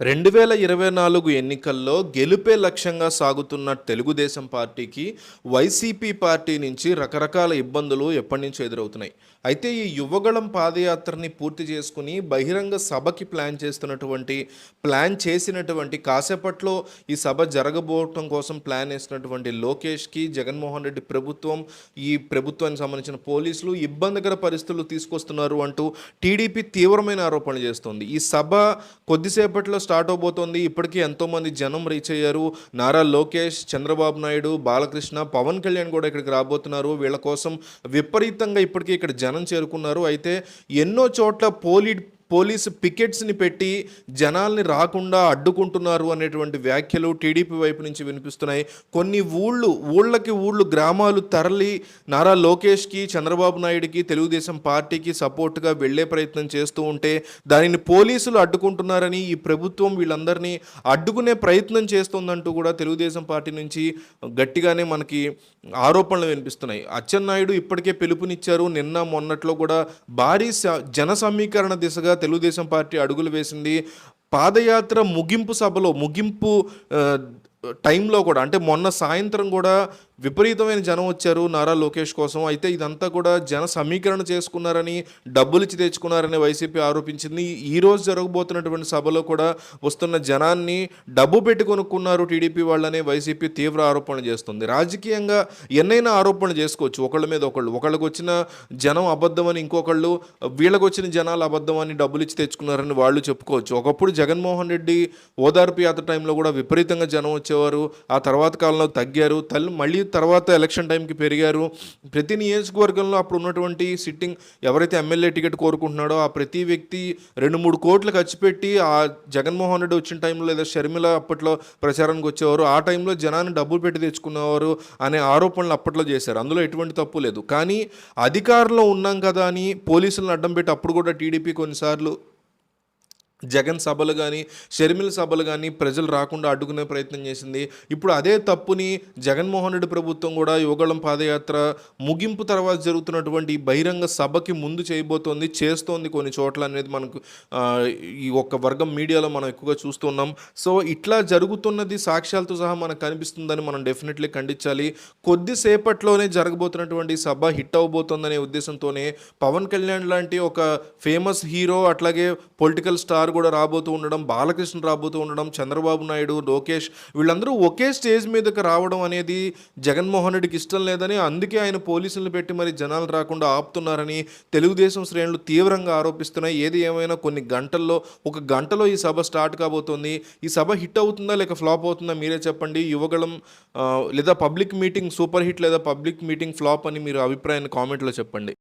రెండు వేల ఇరవై నాలుగు ఎన్నికల్లో గెలుపే లక్ష్యంగా సాగుతున్న తెలుగుదేశం పార్టీకి వైసీపీ పార్టీ నుంచి రకరకాల ఇబ్బందులు ఎప్పటి నుంచో ఎదురవుతున్నాయి. అయితే ఈ యువగళం పాదయాత్రని పూర్తి చేసుకుని బహిరంగ సభకి ప్లాన్ చేస్తున్నటువంటి ప్లాన్ చేసినటువంటి కాసేపట్లో ఈ సభ జరగబోవటం కోసం ప్లాన్ వేసినటువంటి లోకేష్కి జగన్మోహన్ రెడ్డి ప్రభుత్వం ఈ ప్రభుత్వానికి సంబంధించిన పోలీసులు ఇబ్బందికర పరిస్థితులు తీసుకొస్తున్నారు అంటూ టీడీపీ తీవ్రమైన ఆరోపణలు చేస్తోంది. ఈ సభ కొద్దిసేపట్లో స్టార్ట్ అవబోతోంది. ఇప్పటికీ ఎంతోమంది జనం రీచ్ అయ్యారు. నారా లోకేష్ చంద్రబాబు నాయుడు బాలకృష్ణ పవన్ కళ్యాణ్ కూడా ఇక్కడికి రాబోతున్నారు. వీళ్ళ కోసం విపరీతంగా ఇప్పటికీ ఇక్కడ జనం చేరుకున్నారు. అయితే ఎన్నో చోట్ల పోలీ పోలీసు పికెట్స్ని పెట్టి జనాల్ని రాకుండా అడ్డుకుంటున్నారు అనేటువంటి వ్యాఖ్యలు టీడీపీ వైపు నుంచి వినిపిస్తున్నాయి. కొన్ని ఊళ్ళు ఊళ్ళకి ఊళ్ళు గ్రామాలు తరలి నారా లోకేష్కి చంద్రబాబు నాయుడికి తెలుగుదేశం పార్టీకి సపోర్ట్గా వెళ్ళే ప్రయత్నం చేస్తూ ఉంటే దానిని పోలీసులు అడ్డుకుంటున్నారని ఈ ప్రభుత్వం వీళ్ళందరినీ అడ్డుకునే ప్రయత్నం చేస్తుందంటూ కూడా తెలుగుదేశం పార్టీ నుంచి గట్టిగానే మనకి ఆరోపణలు వినిపిస్తున్నాయి. అచ్చెన్నాయుడు ఇప్పటికే పిలుపునిచ్చారు. నిన్న మొన్నట్లో కూడా భారీ స- జన సమీకరణ దిశగా తెలుగుదేశం పార్టీ అడుగులు వేసింది. పాదయాత్ర ముగింపు సభలో ముగింపు టైంలో కూడా అంటే మొన్న సాయంత్రం కూడా విపరీతమైన జనం వచ్చారు నారా లోకేష్ కోసం. అయితే ఇదంతా కూడా జన సమీకరణ చేసుకున్నారని డబ్బులు ఇచ్చి తెచ్చుకున్నారని వైసీపీ ఆరోపించింది. ఈరోజు జరగబోతున్నటువంటి సభలో కూడా వస్తున్న జనాన్ని డబ్బు పెట్టి కొనుక్కున్నారు టీడీపీ వాళ్ళనే వైసీపీ తీవ్ర ఆరోపణలు చేస్తుంది. రాజకీయంగా ఎన్నైనా ఆరోపణలు చేసుకోవచ్చు. ఒకళ్ళ మీద ఒకళ్ళు. ఒకళ్ళకి వచ్చిన జనం అబద్ధం అని ఇంకొకళ్ళు వీళ్ళకి వచ్చిన జనాలు అబద్ధం అని డబ్బులు ఇచ్చి తెచ్చుకున్నారని వాళ్ళు చెప్పుకోవచ్చు. ఒకప్పుడు జగన్మోహన్ రెడ్డి ఓదార్పు యాత్ర టైంలో కూడా విపరీతంగా జనం వచ్చేవారు. ఆ తర్వాత కాలంలో తగ్గారు. తల్లి మళ్ళీ తర్వాత ఎలక్షన్ టైంకి పెరిగారు. ప్రతి నియోజకవర్గంలో అప్పుడు ఉన్నటువంటి సిట్టింగ్ ఎవరైతే ఎమ్మెల్యే టికెట్ కోరుకుంటున్నాడో ఆ ప్రతి వ్యక్తి రెండు మూడు కోట్లు ఖర్చు పెట్టి ఆ జగన్మోహన్ రెడ్డి వచ్చిన టైంలో లేదా షర్మిల అప్పట్లో ప్రచారానికి వచ్చేవారు. ఆ టైంలో జనాన్ని డబ్బులు పెట్టి తెచ్చుకునేవారు అనే ఆరోపణలు అప్పట్లో చేశారు. అందులో ఎటువంటి తప్పు లేదు. కానీ అధికారంలో ఉన్నాం కదా అని పోలీసులను అడ్డం పెట్టి అప్పుడు కూడా టీడీపీ కొన్నిసార్లు జగన్ సభలు కానీ షర్మిల సభలు కానీ ప్రజలు రాకుండా అడ్డుకునే ప్రయత్నం చేసింది. ఇప్పుడు అదే తప్పుని జగన్మోహన్ రెడ్డి ప్రభుత్వం కూడా యువగళం పాదయాత్ర ముగింపు తర్వాత జరుగుతున్నటువంటి బహిరంగ సభకి ముందు చేయబోతోంది చేస్తోంది కొన్ని చోట్ల అనేది మనకు ఈ ఒక్క వర్గం మీడియాలో మనం ఎక్కువగా చూస్తున్నాం. సో ఇట్లా జరుగుతున్నది సాక్ష్యాలతో సహా మనకు కనిపిస్తుందని మనం డెఫినెట్లీ ఖండించాలి. కొద్దిసేపట్లోనే జరగబోతున్నటువంటి సభ హిట్ అవబోతోందనే ఉద్దేశంతోనే పవన్ కళ్యాణ్ లాంటి ఒక ఫేమస్ హీరో అట్లాగే పొలిటికల్ స్టార్ కూడా రాబోతూ ఉండడం బాలకృష్ణ రాబోతూ ఉండడం చంద్రబాబు నాయుడు లోకేష్ వీళ్ళందరూ ఒకే స్టేజ్ మీదకి రావడం అనేది జగన్మోహన్ రెడ్డికి ఇష్టం లేదని అందుకే ఆయన పోలీసులను పెట్టి మరి జనాలు రాకుండా ఆపుతున్నారని తెలుగుదేశం శ్రేణులు తీవ్రంగా ఆరోపిస్తున్నాయి. ఏది ఏమైనా కొన్ని గంటల్లో ఒక గంటలో ఈ సభ స్టార్ట్ కాబోతోంది. ఈ సభ హిట్ అవుతుందా లేక ఫ్లాప్ అవుతుందా మీరే చెప్పండి. యువగళం లేదా పబ్లిక్ మీటింగ్ సూపర్ హిట్ లేదా పబ్లిక్ మీటింగ్ ఫ్లాప్ అని మీరు అభిప్రాయాన్ని కామెంట్లో చెప్పండి.